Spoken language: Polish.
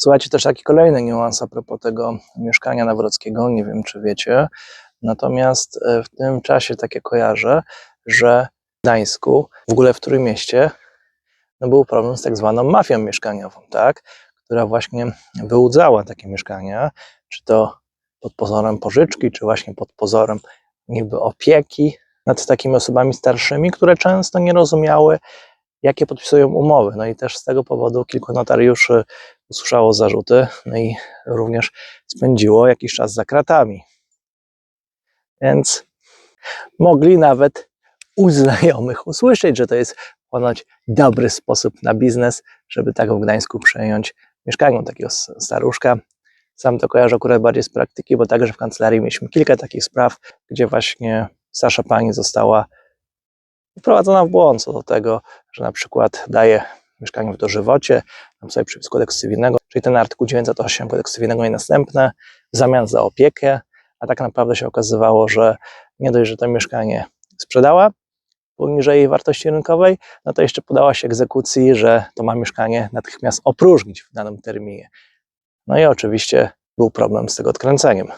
Słuchajcie, też taki kolejny niuans a propos tego mieszkania Nawrockiego, nie wiem czy wiecie, natomiast e, w tym czasie takie kojarzę, że w Gdańsku, w ogóle w którym mieście, no był problem z tak zwaną mafią mieszkaniową, tak? która właśnie wyłudzała takie mieszkania, czy to pod pozorem pożyczki, czy właśnie pod pozorem niby opieki nad takimi osobami starszymi, które często nie rozumiały, jakie podpisują umowy. No i też z tego powodu kilku notariuszy usłyszało zarzuty, no i również spędziło jakiś czas za kratami. Więc mogli nawet u znajomych usłyszeć, że to jest ponoć dobry sposób na biznes, żeby tak w Gdańsku przejąć mieszkanie takiego staruszka. Sam to kojarzę akurat bardziej z praktyki, bo także w kancelarii mieliśmy kilka takich spraw, gdzie właśnie starsza pani została wprowadzona w błąd co do tego, że na przykład daje mieszkanie w dożywocie, tam sobie przepis kodeksu cywilnego, czyli ten artykuł 908 kodeksu cywilnego i następne, w zamian za opiekę, a tak naprawdę się okazywało, że nie dość, że to mieszkanie sprzedała poniżej wartości rynkowej, no to jeszcze podała się egzekucji, że to ma mieszkanie natychmiast opróżnić w danym terminie. No i oczywiście był problem z tego odkręceniem.